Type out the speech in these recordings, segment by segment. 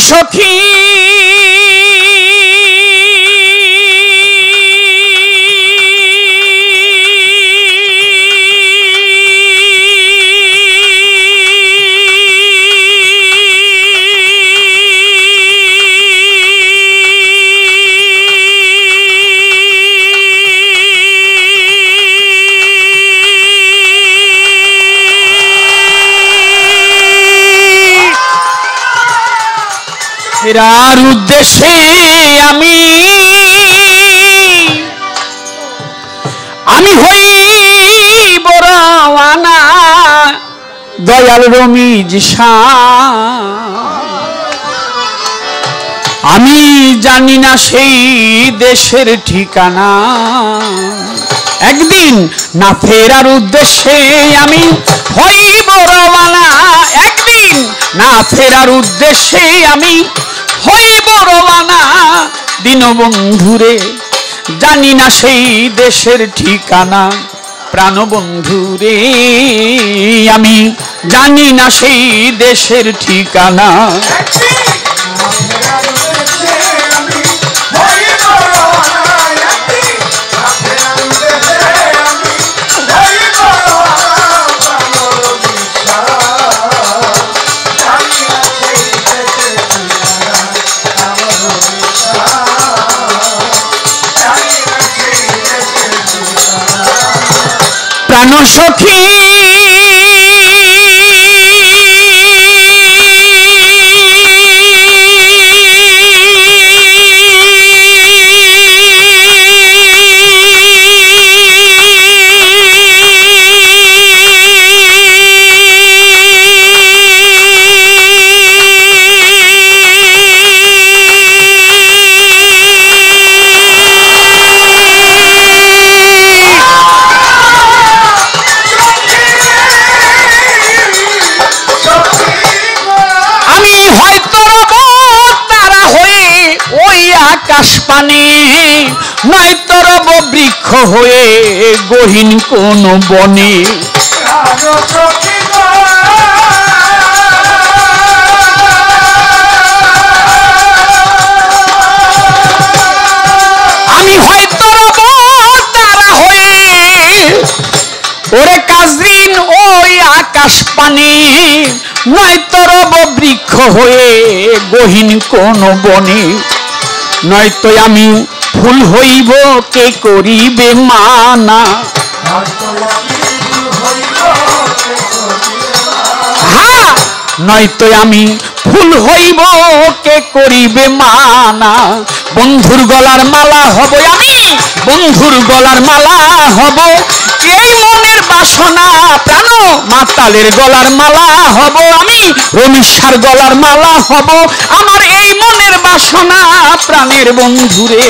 সখী ফেরার উদ্দেশ্যে আমি আমি হই বড়ানা দয়াল রমিজ আমি জানি না সেই দেশের ঠিকানা। একদিন না ফেরার উদ্দেশ্যে আমি হইব রওয়ানা একদিন না ফেরার উদ্দেশ্যে আমি হইব রবানা দীনবন্ধুরে। জানি না সেই দেশের ঠিকানা প্রাণবন্ধুরে। আমি জানি না সেই দেশের ঠিকানা। সখী আকাশ পানে নয়তো রব বৃক্ষ হয়ে গহীন কোন বনে। আমি হয়তো তারা হয়ে, ওরে কাজরিন ওই আকাশ পানি নয়তো রব বৃক্ষ হয়ে গহীন কোন বনে। নয়তো আমি ফুল হইব, কে করিবে মানা? হ্যাঁ নয়তো আমি ফুল হইব, কে করিবে মানা? বন্ধুর গলার মালা হব আমি, বন্ধুর গলার মালা হব এই বাসনা প্রাণ, মাতালের গলার মালা হব আমি, রমিশার গলার মালা হব আমার এই মনের বাসনা প্রাণের বন্ধুরে।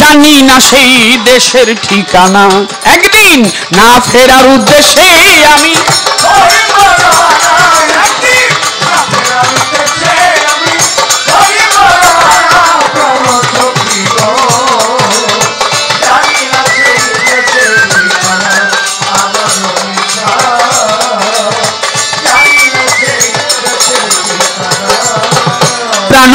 জানি না সেই দেশের ঠিকানা, একদিন না ফেরার উদ্দেশ্যে আমি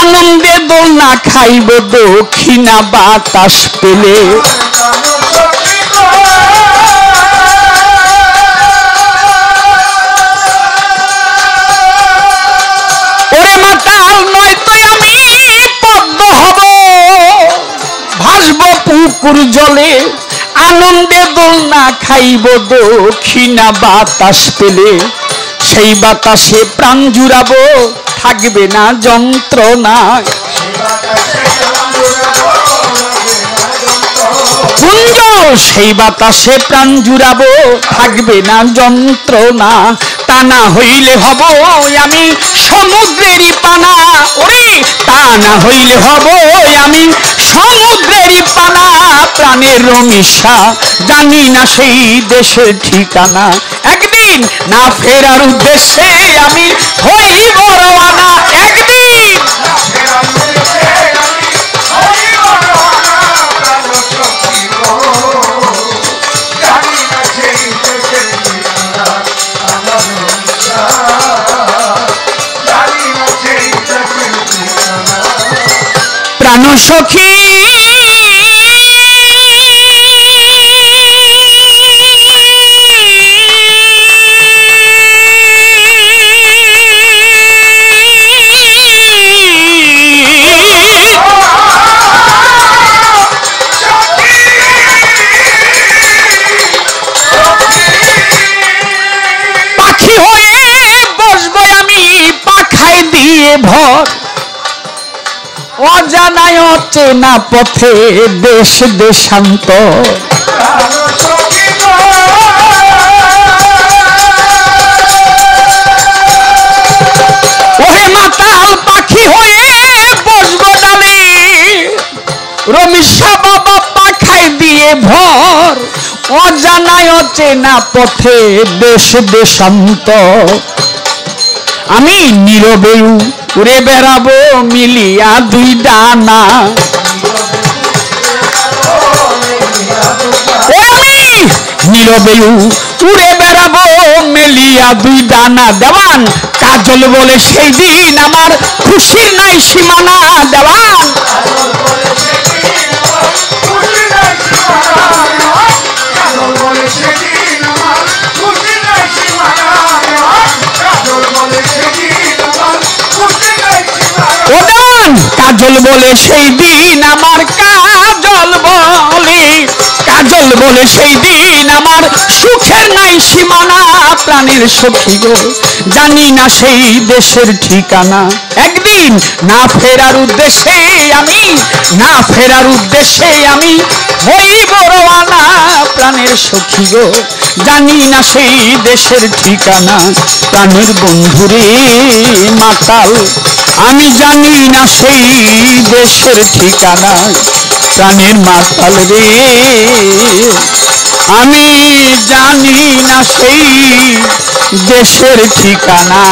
আনন্দে দোলনা খাইব দক্ষিণা বাতাস পেলে। ওরে মাতাল, নয়তো আমি পদ্ম হব। ভাসব পুকুর জলে, আনন্দে দোলনা খাইব দক্ষিণা বাতাস পেলে। সেই বাতাসে প্রাণ জুড়াবো থাকবে না যন্ত্রণা। কুঞ্জ সেই বাতাসে প্রাণ জুড়াবো, থাকবে না যন্ত্রণা। তা না হইলে হব আমি সমুদ্রেরই পানা। ওরে তা না হইলে হব আমি সমুদ্রেরই পানা। প্রাণের রমিষা জানি না সেই দেশের ঠিকানা। একদিন না ফেরার উদ্দেশ্যে আমি হইব রওয়ানা একদিন। প্রাণ সখী ভর। অজানায় অচেনা পথে দেশ দেশান্তর ওহে মাতাল পাখি হয়ে বসবো ডালে। রমিষা বাবা পাখায় দিয়ে ভর। অজানায় অচেনা পথে দেশ দেশান্তর আমি নীরবে উড়ে বেড়াবো মিলিয়া দুই ডানা। উড়ে বেড়াবো মেলিয়া দুই ডানা। দেওয়ান, কাজল বলে, সেই দিন আমার খুশির নাই সীমানা দেওয়ান। কাজল বলে সেই দিন আমার কাজল বলে। কাজল বলে সেই দিন আমার সুখের নাই সীমানা, প্রাণের সখী গো। জানি না সেই দেশের ঠিকানা। একদিন না ফেরার উদ্দেশ্যে আমি, না ফেরার উদ্দেশ্যে আমি হইব রওয়ানা প্রাণের সখী গো। জানি না সেই দেশের ঠিকানা। প্রাণের বন্ধুরে মাতাল আমি জানি না সেই দেশের ঠিকানা, প্রাণের মাতাল রে। আমি জানি না সেই দেশের ঠিকানা।